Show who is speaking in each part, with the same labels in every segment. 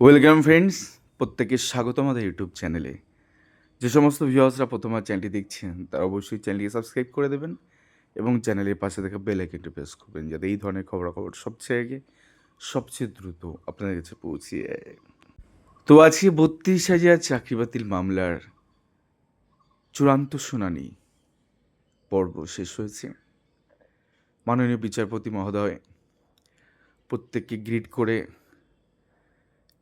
Speaker 1: Welcome friends প্রত্যেকে স্বাগত আমাদের ইউটিউব চ্যানেলে যে সমস্ত ভিউয়ার্সরা প্রথমবার চ্যানেলটি দেখছেন, তারা অবশ্যই চ্যানেলটিকে সাবস্ক্রাইব করে দেবেন এবং চ্যানেলের পাশে থাকা বেল আইকনটি প্রেস করবেন, যাতে এই ধরনের খবরাখবর সবচেয়ে আগে, সবচেয়ে দ্রুত আপনাদের কাছে পৌঁছে যায়। তো আজকে বত্রিশ হাজার চাকরি বাতিল মামলার চূড়ান্ত শুনানি পর্ব শেষ হয়েছে। মাননীয় বিচারপতি মহোদয়, প্রত্যেককে গ্রিড করে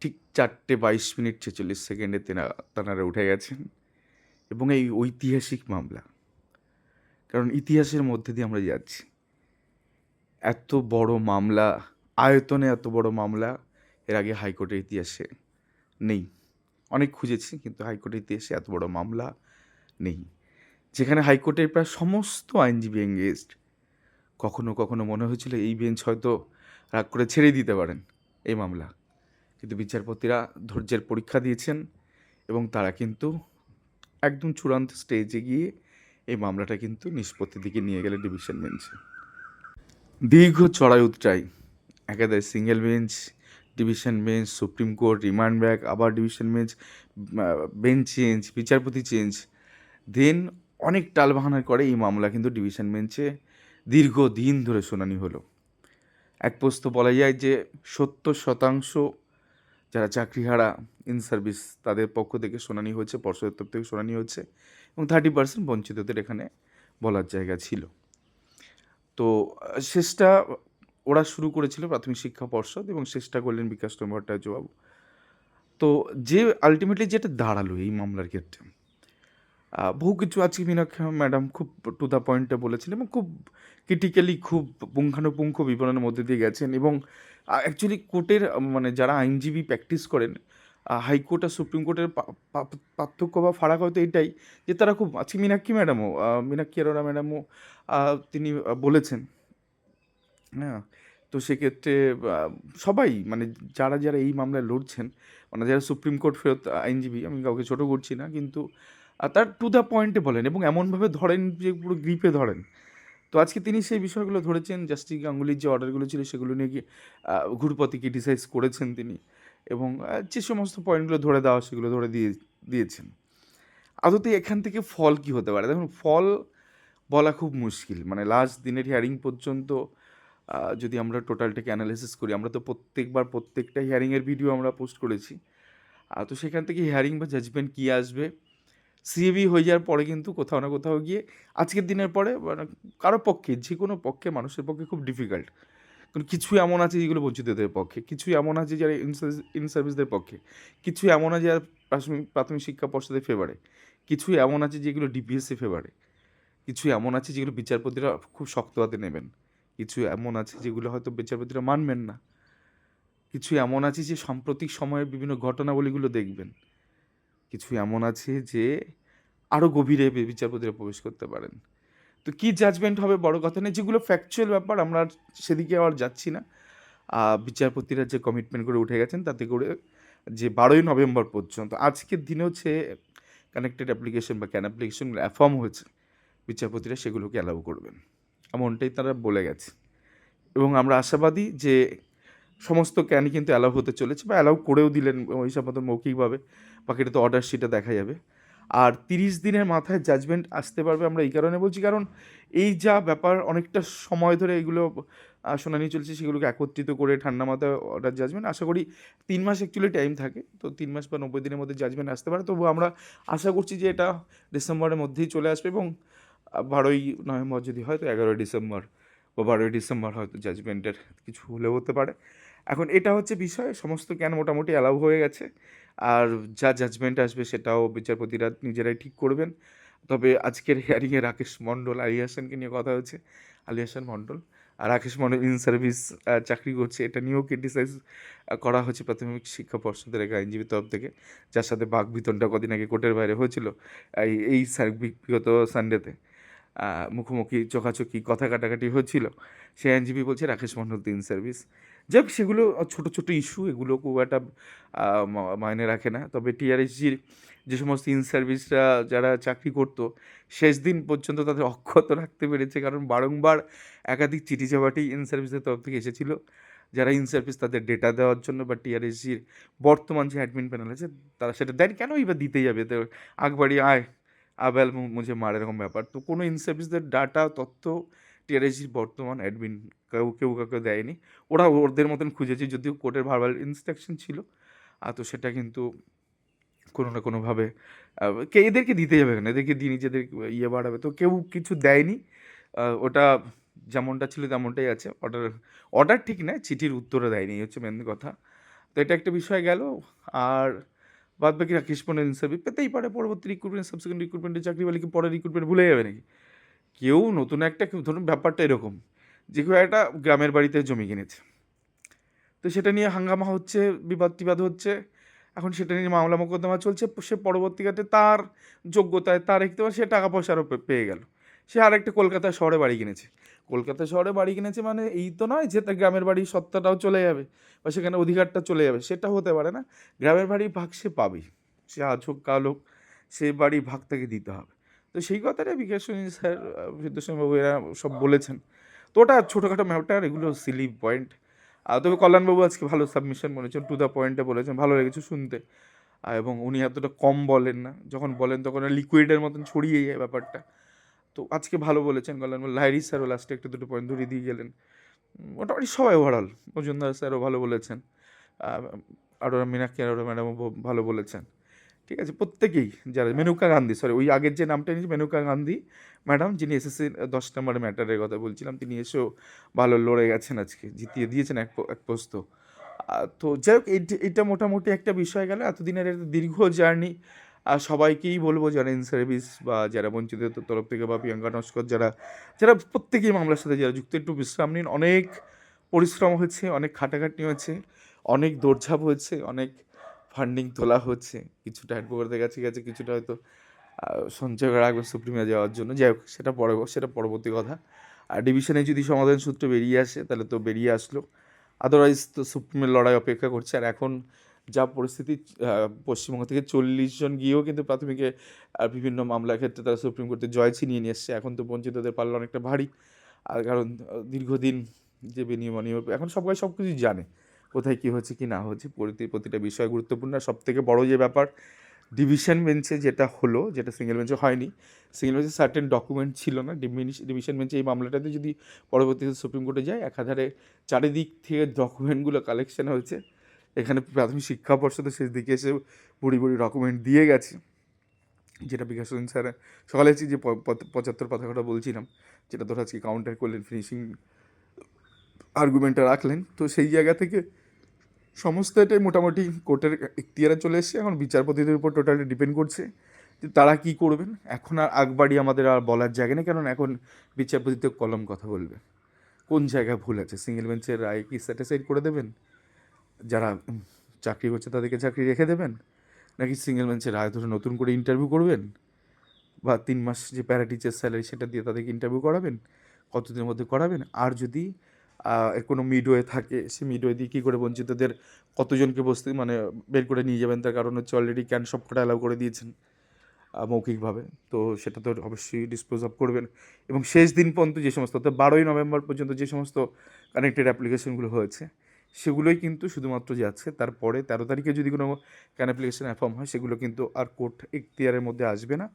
Speaker 1: ঠিক চারটে বাইশ মিনিট ছেচল্লিশ সেকেন্ডে তেনা, তানারা উঠে গেছেন। এবং এই ঐতিহাসিক মামলা, কারণ ইতিহাসের মধ্যে দিয়ে আমরা যাচ্ছি। এত বড় মামলা, আয়তনে এত বড় মামলা, এর আগে হাইকোর্টের ইতিহাসে নেই। অনেক খুঁজেছি, কিন্তু হাইকোর্টের ইতিহাসে এত বড় মামলা নেই। যেখানে হাইকোর্টের প্রায় সমস্ত আইনজীবী এঙ্গেজড কখনো কখনো মনে হয়েছিল এই বেঞ্চ হয়তো রাগ করে ছেড়ে দিতে পারেন এই মামলা। কিন্তু বিচারপতিরা ধৈর্যের পরীক্ষা দিয়েছেন এবং তারা কিন্তু একদম চূড়ান্ত স্টেজে গিয়ে এই মামলাটা কিন্তু নিষ্পত্তির দিকে নিয়ে গেলে ডিভিশন বেঞ্চে। দীর্ঘ চড়াই উতরাই একাধারে single bench, division bench, supreme court, remand back, আবার ডিভিশন বেঞ্চ বেঞ্চ চেঞ্জ, বিচারপতি চেঞ্জ। দেন অনেক টালবাহানার করে এই মামলা কিন্তু ডিভিশন বেঞ্চে দীর্ঘ দিন ধরে শুনানি হলো। এক পোস্ত বলা যায় যে সত্তর শতাংশ যারা চাকরিহারা ইন সার্ভিস তাদের পক্ষ থেকে শুনানি হয়েছে, পর্ষদের তরফ থেকে শুনানি হচ্ছে এবং থার্টি পার্সেন্ট বঞ্চিতদের এখানে বলার জায়গা ছিল। তো শেষটা ওরা শুরু করেছিল প্রাথমিক শিক্ষা পর্ষদ এবং শেষটা করলেন বিকাশ ভট্টাচার্যবাবু। তো, যে আলটিমেটলি যেটা দাঁড়াল এই মামলার ক্ষেত্রে বহু কিছু আজকে মীনাক্ষা ম্যাডাম খুব টু দ্য পয়েন্টে বলেছেন এবং খুব ক্রিটিক্যালি খুব পুঙ্খানুপুঙ্খ বিবরণের মধ্যে দিয়ে গেছেন এবং অ্যাকচুয়ালি কোর্টের মানে যারা আইনজীবী প্র্যাকটিস করেন হাইকোর্ট আর সুপ্রিম কোর্টের পার্থক্য বা ফারাক হয়তো এটাই যে তারা খুব আজকে মীনাক্ষী ম্যাডামও মীনাক্ষী অরোরা ম্যাডামও তিনি বলেছেন। হ্যাঁ তো সেক্ষেত্রে সবাই মানে যারা যারা এই মামলায় লড়ছেন মানে যারা সুপ্রিম কোর্ট ফেরত আইনজীবী, আমি কাউকে ছোটো করছি না, কিন্তু তার টু দ্য পয়েন্টে বলেন এবং এমনভাবে ধরেন যে পুরো গ্রিপে ধরেন তো আজকে তিনি সেই বিষয়গুলো ধরেছেন জাস্টিস গাঙ্গুলির যে অর্ডারগুলো ছিল সেগুলো নিয়ে কি ঘুরপথে ক্রিটিসাইজ করেছেন তিনি এবং যে সমস্ত পয়েন্টগুলো ধরে দেওয়া সেগুলো ধরে দিয়ে, দিয়েছেন। আদতে এখান থেকে ফল কি হতে পারে? দেখুন ফল বলা খুব মুশকিল। মানে লাস্ট দিনের হিয়ারিং পর্যন্ত যদি আমরা টোটালটাকে অ্যানালাইসিস করি, আমরা তো প্রত্যেকবার প্রত্যেকটা হিয়ারিংয়ের ভিডিও আমরা পোস্ট করেছি। তো সেখান থেকে হিয়ারিং বা জাজমেন্ট কী আসবে? সিএবি হয়ে যাওয়ার পরে কিন্তু কোথাও না কোথাও গিয়ে আজকের দিনের পরে মানে কারও পক্ষে, যে কোনো পক্ষে, মানুষের পক্ষে খুব ডিফিকাল্ট কারণ কিছু এমন আছে যেগুলো বঞ্চিতদের পক্ষে, কিছু এমন আছে যারা ইন সার্ভিসদের পক্ষে, কিছু এমন আছে যারা প্রাথমিক প্রাথমিক শিক্ষা পর্ষদের ফেভারে কিছু এমন আছে যেগুলো ডিপিএসসি ফেভারে কিছু এমন আছে যেগুলো বিচারপতিরা খুব শক্ত হাতে নেবেন, কিছু এমন আছে যেগুলো হয়তো বিচারপতিরা মানবেন না, কিছু এমন আছে যে সাম্প্রতিক সময়ের বিভিন্ন ঘটনাবলীগুলো দেখবেন। কিছু এমন আছে যে আরও গভীরে বিচারপতিরা প্রবেশ করতে পারেন। তো কী জাজমেন্ট হবে বড় কথা নেই যেগুলো ফ্যাকচুয়াল ব্যাপার, আমরা সেদিকে আর যাচ্ছি না। বিচারপতিরা যে কমিটমেন্ট করে উঠে গেছেন, তাতে করে যে বারোই নভেম্বর পর্যন্ত, আজকের দিনে হচ্ছে কানেক্টেড অ্যাপ্লিকেশন বা ক্যান অ্যাপ্লিকেশন অ্যাফর্ম হয়েছে, বিচারপতিরা সেগুলোকে অ্যালাউ করবেন। এমনটাই তারা বলে গেছে। এবং আমরা আশাবাদী যে সমস্ত ক্যানই কিন্তু অ্যালাউ হতে চলেছে বা অ্যালাউ করেও দিলেন ওই সব মতো মৌখিকভাবে। বাকিটা তো অর্ডার শিটে দেখা যাবে। আর তিরিশ দিনের মাথায় জাজমেন্ট আসতে পারবে আমরা এই কারণে বলছি, কারণ এই যা ব্যাপার অনেকটা সময় ধরে এগুলো শুনানি চলছে, সেগুলোকে একত্রিত করে ঠান্ডা মাথায় অর্ডার জাজমেন্ট আশা করি তিন মাস অ্যাকচুয়ালি টাইম থাকে, তো তিন মাস বা নব্বই দিনের মধ্যে জাজমেন্ট আসতে পারে। তবু আমরা আশা করছি যে এটা ডিসেম্বরের মধ্যেই চলে আসবে এবং বারোই নভেম্বর যদি হয়, তো এগারোই ডিসেম্বর বা বারোই ডিসেম্বর হয়তো জাজমেন্টের কিছু হলেও হতে পারে। এখন এটা হচ্ছে বিষয়, সমস্ত জ্ঞান মোটামুটি অ্যালাউ হয়ে গেছে। আর যা জাজমেন্ট আসবে সেটাও বিচারপতিরা নিজেরাই ঠিক করবেন। তবে আজকের হিয়ারিংয়ে রাকেশ মণ্ডল আলী হাসানকে নিয়ে কথা হয়েছে। আলী হাসান মণ্ডল, আর রাকেশ মণ্ডল ইন সার্ভিস চাকরি করছে। এটা নিয়েও ক্রিটিসাইজ করা হয়েছে প্রাথমিক শিক্ষা পর্ষদের এক আইনজীবীর তরফ থেকে। যার সাথে বাঘ বিতনটা কদিন আগে কোর্টের বাইরে হয়েছিল, এই এই বিগত সানডেতে মুখোমুখি চোখাচোখি, কথা কাটাকাটি হচ্ছিল। সেই আইনজীবী বলছে, রাকেশ মণ্ডল তিন সার্ভিস যাক সেগুলো ছোটো ছোটো ইস্যু এগুলো খুব একটা আহ, মা- মায়নে রাখে না। তবে টিআরএসজির যে সমস্ত ইন সার্ভিসরা যারা চাকরি করতো শেষ দিন পর্যন্ত তাদের অক্ষত রাখতে পেরেছে। কারণ বারংবার একাধিক চিঠি চাপাটি ইন সার্ভিসের তরফ থেকে এসেছিল। যারা ইন সার্ভিস তাদের ডেটা দেওয়ার জন্য বা টিআরএসজির বর্তমান যে অ্যাডমিন প্যানেল আছে তারা সেটা দেন। কেন এবার দিতে যাবে তো আকবাড়ি আয় আবেল মুঝে মার এরকম ব্যাপার। তো কোনো ইন সার্ভিসদের ডাটা তথ্য টিআরএসজির বর্তমান অ্যাডমিন কেউ কেউ কাউকে দেয়নি। ওরা ওদের মতন খুঁজেছে, যদিও কোর্টের ভার্বাল ইনস্ট্রাকশন ছিল। আর তো সেটা কিন্তু কোনো না কোনোভাবে কে এদেরকে দিতে যাবে কেন? এদেরকে দিয়ে নিজেদের ইয়ে বাড়াবে। তো কেউ কিছু দেয়নি। ওটা যেমনটা ছিল তেমনটাই আছে। অর্ডার অর্ডার ঠিক নয়, চিঠির উত্তরও দেয়নি হচ্ছে মেন কথা। তো এটা একটা বিষয় গেল। আর বাদ বাকি রাকেশ পণ্ডিত ইনসার্ভিস পেতেই পারে। পরবর্তী রিক্রুটমেন্ট সাবসিকুয়েন্ট রিক্রুটমেন্টে চাকরি পেলে কি পরে রিক্রুটমেন্ট ভুলে যাবে নাকি? কেউ নতুন একটা কেউ ধরুন ব্যাপারটা এরকম, যে কেউ একটা গ্রামের বাড়িতে জমি কিনেছে। তো সেটা নিয়ে হাঙ্গামা হচ্ছে, বিবাদ টিবাদ হচ্ছে, এখন সেটা নিয়ে মামলা মোকদ্দমা চলছে, সে পরবর্তীকালে তার যোগ্যতায়, তার একটু সে টাকা পয়সা আরও পেয়ে গেল। সে আরেকটা কলকাতা শহরে বাড়ি কিনেছে। কলকাতা শহরে বাড়ি কিনেছে মানে এই তো নয় যে তার গ্রামের বাড়ির সত্তাটাও চলে যাবে বা সেখানে অধিকারটা চলে যাবে, সেটা হতে পারে না। গ্রামের বাড়ির ভাগ সে পাবেই। সে আজ হোক, কাল হোক, সে বাড়ির ভাগ তাকে দিতে হবে। তো সেই কথাটা বিকাশ রঞ্জন স্যার বিদ্যাসাগরবাবু এরা সব বলেছেন। তো ওটা ছোটোখাটো ম্যাটার, এগুলো সিলি পয়েন্ট আর তবে কল্যাণবাবু আজকে ভালো সাবমিশন বলেছেন টু দ্য পয়েন্টে বলেছেন, ভালো লেগেছে শুনতে। এবং উনি এতটা কম বলেন না, যখন বলেন তখন লিকুইডের মতন ছড়িয়ে যায় ব্যাপারটা। তো আজকে ভালো বলেছেন কল্যাণ লাইরি স্যারও লাস্টে একটা দুটো পয়েন্ট ধরিয়ে দিয়ে গেলেন। মোটামুটি সবাই ওভারঅল মজুমদার স্যারও ভালো বলেছেন। আরোরা, মীনাক্ষী আরোরা ম্যাডামও ভালো বলেছেন। ঠিক আছে প্রত্যেকেই যারা মেনুকা গান্ধী সরি ওই আগের যে নামটা নিয়েছি মেনুকা গান্ধী ম্যাডাম যিনি এসএসসি দশ নম্বর ম্যাটারের কথা বলছিলাম তিনি এসেও ভালো লড়ে গেছেন আজকে জিতিয়ে দিয়েছেন এক এক পোস্ত। তো যাই হোক এটা মোটামুটি একটা বিষয় গেল এতদিনের একটা দীর্ঘ জার্নি আর সবাইকেই বলব যারা ইন সার্ভিস বা যারা বঞ্চিতদের তরফ থেকে বা প্রিয়াঙ্কা নস্কর যারা যারা প্রত্যেকেই মামলার সাথে যারা যুক্ত একটু বিশ্রাম নিন। অনেক পরিশ্রম হয়েছে অনেক খাটাখাটনি হয়েছে অনেক দৌড়ঝাঁপ হয়েছে অনেক ফান্ডিং তোলা হচ্ছে। কিছুটা অ্যাডভোকেটদের কাছে গেছে কিছুটা হয়তো সঞ্চয় করে রাখবে সুপ্রিমে যাওয়ার জন্য। যাই হোক, সেটা পরে, সেটা পরবর্তী কথা। আর ডিভিশনে যদি সমাধান সূত্র বেরিয়ে আসে, তাহলে তো বেরিয়ে আসলো। আদারওয়াইজ তো সুপ্রিমের লড়াই অপেক্ষা করছে। আর এখন যা পরিস্থিতি পশ্চিমবঙ্গ থেকে চল্লিশ জন গিয়েও কিন্তু প্রাথমিকে, আর বিভিন্ন মামলার ক্ষেত্রে তারা সুপ্রিম কোর্টে জয় ছিনিয়ে নিয়ে এসছে। এখন তো বঞ্চিতদের পাল্লা অনেকটা ভারী। আর কারণ দীর্ঘদিন যে বিনিয়োগ অনিয়ম এখন সবাই সব কিছুই জানে। কোথায় কী হচ্ছে, কি না হচ্ছে প্রতি প্রতিটা বিষয় গুরুত্বপূর্ণ। সব থেকে বড় যে ব্যাপার ডিভিশন বেঞ্চে যেটা হলো, যেটা সিঙ্গেল বেঞ্চে হয়নি সিঙ্গেল বেঞ্চে সার্টেন ডকুমেন্ট ছিল না ডিভিশন বেঞ্চে এই মামলাটাতে যদি পরবর্তীতে সুপ্রিম কোর্টে যায় একাধারে চারিদিক থেকে ডকুমেন্টগুলো কালেকশন হয়েছে, এখানে প্রাথমিক শিক্ষা পর্ষদের শেষ দিকে এসে বুড়ি বুড়ি ডকুমেন্ট দিয়ে গেছে। যেটা বিকাশ স্যার, সকালে যে পঁচাত্তর কথাটা বলছিলাম, যেটা তোর আজকে কাউন্টার করলেন ফিনিশিং আর্গুমেন্টটা রাখলেন, তো সেই জায়গা থেকে সমস্ত এটাই মোটামুটি কোর্টের ইখতিয়ারে চলে এসেছে। এখন বিচারপতিদের উপর টোটালি ডিপেন্ড করছে যে তারা কি করবেন। এখন আর আগবাড়ি আমাদের আর বলার জায়গা নেই, কারণ এখন বিচারপতিতে কলম কথা বলবে। কোন জায়গায় ভুল আছে? সিঙ্গেল বেঞ্চের রায় কি স্যাটিসফাইড করে দেবেন? যারা চাকরি করছে তাদেরকে চাকরি রেখে দেবেন? নাকি সিঙ্গেল বেঞ্চের রায় ধরে নতুন করে ইন্টারভিউ করবেন? বা তিন মাস যে প্যারা টিচার স্যালারি সেটা দিয়ে তাদেরকে ইন্টারভিউ করাবেন? কতদিনের মধ্যে করাবেন? আর যদি কোনো মিডওয়ে থাকে সে মিডওয়ে দিয়ে কী করে বঞ্চিতদের কতজনকে বসতে মানে বের করে নিয়ে যাবেন? তার কারণ হচ্ছে অলরেডি ক্যান সবকটা অ্যালাউ করে দিয়েছেন মৌখিকভাবে। তো সেটা তো অবশ্যই ডিসপোজ অফ করবেন। এবং শেষ দিন পর্যন্ত যে সমস্ত, অর্থাৎ বারোই নভেম্বর পর্যন্ত যে সমস্ত কানেক্টেড অ্যাপ্লিকেশনগুলো হয়েছে, সেগুলোই কিন্তু শুধুমাত্র যাচ্ছে তারপরে তেরো তারিখে যদি কোনো ক্যান অ্যাপ্লিকেশন অ্যাফর্ম হয়, সেগুলো কিন্তু আর কোর্ট এখতিয়ারের মধ্যে আসবে না।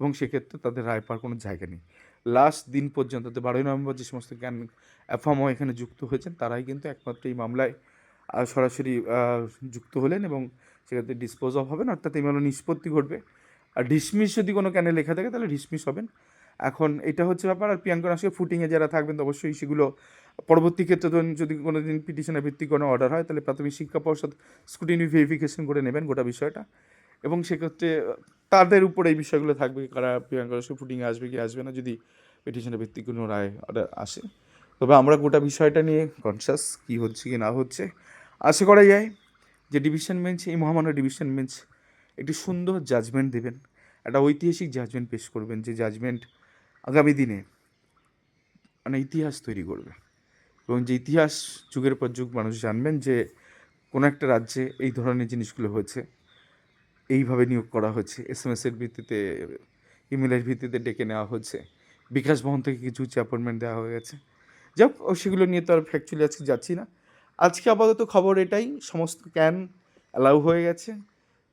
Speaker 1: এবং সেক্ষেত্রে তাদের রায় পাওয়ার কোনো জায়গা নেই। লাস্ট দিন পর্যন্ত, অর্থাৎ বারোই নভেম্বর যে সমস্ত ক্যান অ্যাফর্ম এখানে যুক্ত হয়েছেন, তারাই কিন্তু একমাত্র এই মামলায় সরাসরি যুক্ত হলেন এবং সেক্ষেত্রে ডিসপোজ অফ হবেন। অর্থাৎ এই মামলা নিষ্পত্তি ঘটবে। আর ডিসমিস যদি কোনো ক্যানে লেখা থাকে, তাহলে ডিসমিস হবেন। এখন এটা হচ্ছে ব্যাপার। আর প্রিয়াঙ্কা নাসকে ফুটিংয়ে যারা থাকবেন, তো অবশ্যই সেগুলো পরবর্তী ক্ষেত্রে ধরুন যদি কোনো দিন পিটিশনের ভিত্তিক কোনো অর্ডার হয়, তাহলে প্রাথমিক শিক্ষা পর্ষদ স্কুটিনি ভেরিফিকেশন করে নেবেন গোটা বিষয়টা। এবং সেক্ষেত্রে তাদের উপর এই বিষয়গুলো থাকবে কারা প্রিয়াঙ্কা নাসকে ফুটিংয়ে আসবে কি আসবে না যদি পিটিশনের ভিত্তিক কোনো রায় অর্ডার আসে। তবে আমরা গোটা বিষয়টা নিয়ে কনসাস কী হচ্ছে কি না হচ্ছে, আশা করা যায় যে ডিভিশন বেঞ্চ এই মহামান্য ডিভিশন বেঞ্চ একটি সুন্দর জাজমেন্ট দেবেন, একটা ঐতিহাসিক জাজমেন্ট পেশ করবেন যে জাজমেন্ট আগামী দিনে মানে ইতিহাস তৈরি করবে। এবং যে ইতিহাস যুগের পর যুগ মানুষ জানবেন যে কোনো একটা রাজ্যে এই ধরনের জিনিসগুলো হয়েছে। এইভাবে নিয়োগ করা হচ্ছে। এস এম এসের ভিত্তিতে ইমেলের ভিত্তিতে ডেকে নেওয়া হচ্ছে। বিকাশ ভবন থেকে কিছু উচ্চ অ্যাপয়েন্টমেন্ট দেওয়া হয়ে গেছে। যাক সেগুলো নিয়ে তো আর ফ্যাকচুয়ালি আজকে যাচ্ছি না। আজকে আপাতত খবর এটাই, সমস্ত ক্যান অ্যালাউ হয়ে গেছে।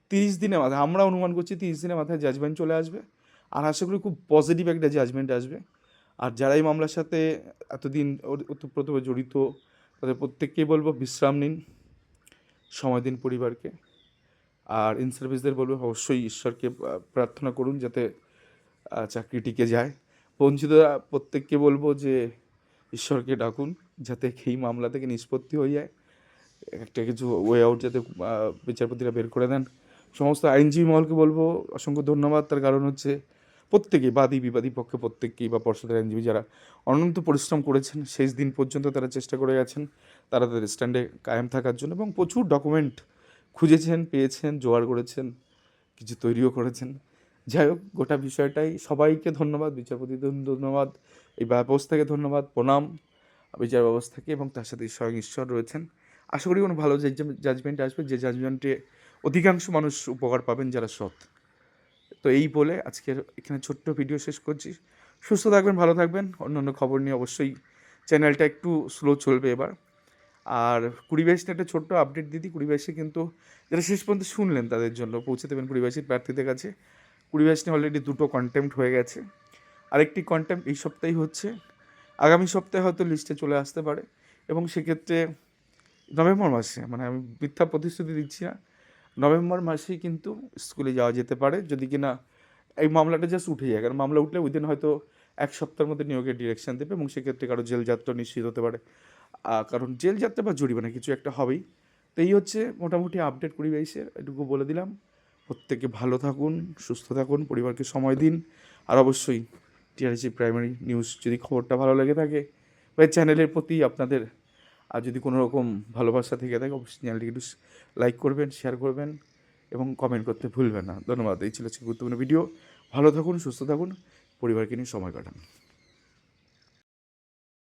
Speaker 1: তিরিশ দিনের মাথায়, আমরা অনুমান করছি তিরিশ দিনের মাথায় জাজমেন্ট চলে আসবে। আর আশা করি খুব পজিটিভ একটা জাজমেন্ট আসবে। আর যারা এই মামলার সাথে এতদিন ওতপ্রোতভাবে জড়িত, তাদের প্রত্যেককেই বলব, বিশ্রাম নিন। সময় দিন পরিবারকে। আর ইন সার্ভিসদের বলব অবশ্যই ঈশ্বরকে প্রার্থনা করুন যাতে চাকরি টিকে যায়। বঞ্চিতরা প্রত্যেককে বলব যে ঈশ্বরকে ডাকুন যাতে এই মামলা থেকে নিষ্পত্তি হয়ে যায়। একটা কিছু ওয়ে আউট যাতে বিচারপতিরা বের করে দেন। সমস্ত আইনজীবী মহলকে বলব অসংখ্য ধন্যবাদ। তার কারণ হচ্ছে প্রত্যেকেই, বাদী, বিবাদী পক্ষে প্রত্যেককেই বা পর্ষদের আইনজীবী যারা অনন্ত পরিশ্রম করেছেন, শেষ দিন পর্যন্ত তারা চেষ্টা করে গেছেন, তারা তাদের স্ট্যান্ডে কায়েম থাকার জন্য এবং প্রচুর ডকুমেন্ট খুঁজেছেন, পেয়েছেন, জোগাড় করেছেন, কিছু তৈরিও করেছেন। যাই হোক, গোটা বিষয়টাই, সবাইকে ধন্যবাদ বিচারপতি ধন্যবাদ, এই ব্যবস্থাকে ধন্যবাদ, প্রণাম, বিচার ব্যবস্থাকে এবং তার সাথে স্বয়ং ঈশ্বর রয়েছেন। আশা করি কোনো ভালো জাজমেন্ট আসবে, যে জাজমেন্টে অধিকাংশ মানুষ উপকার পাবেন যারা সৎ। তো এই বলে আজকের এখানে ছোট্ট ভিডিও শেষ করছি। সুস্থ থাকবেন, ভালো থাকবেন। অন্যান্য খবর নিয়ে অবশ্যই চ্যানেলটা একটু স্লো চলবে এবার। আর কুড়ি বাইশটা একটা ছোট্ট আপডেট দিদি কুড়ি বাইশে কিন্তু যারা শেষ পর্যন্ত শুনলেন তাদের জন্য পৌঁছে দেবেন কুড়ি বাইশের প্রার্থীদের কাছে। কুড়ি বাইশ নিয়ে অলরেডি দুটো কন্টেম্প হয়ে গেছে। আরেকটি কন্টেম্প এই সপ্তাহেই হচ্ছে। আগামী সপ্তাহে হয়তো লিস্টে চলে আসতে পারে এবং সেক্ষেত্রে নভেম্বর মাসে মানে আমি মিথ্যা প্রতিশ্রুতি দিচ্ছি না, নভেম্বর মাসেই কিন্তু স্কুলে যাওয়া যেতে পারে। যদি কিনা এই মামলাটা জাস্ট উঠে যায়, কারণ মামলা উঠলে উইদিন হয়তো এক সপ্তাহের মধ্যে নিয়োগের ডিরেকশন দেবে এবং সেক্ষেত্রে কারও জেল যাত্রা নিশ্চিত হতে পারে। কারণ জেল যাত্রা বা জরিমানা কিছু একটা হবেই। তো এই হচ্ছে মোটামুটি আপডেট কুড়ি বাইশের এটুকু বলে দিলাম। প্রত্যেকে ভালো থাকুন, সুস্থ থাকুন, পরিবারকে সময় দিন। আর অবশ্যই টিআরসি প্রাইমারি নিউজ যদি খবরটা ভালো লেগে থাকে, বা চ্যানেলের প্রতি আপনাদের আর যদি কোনো রকম ভালোবাসা থেকে থাকে, অবশ্যই চ্যানেলটিকে একটু লাইক করবেন শেয়ার করবেন এবং কমেন্ট করতে ভুলবেন না। ধন্যবাদ। এই ছিল গুরুত্বপূর্ণ ভিডিও ভালো থাকুন, সুস্থ থাকুন, পরিবারকে নিয়ে সময় কাটান।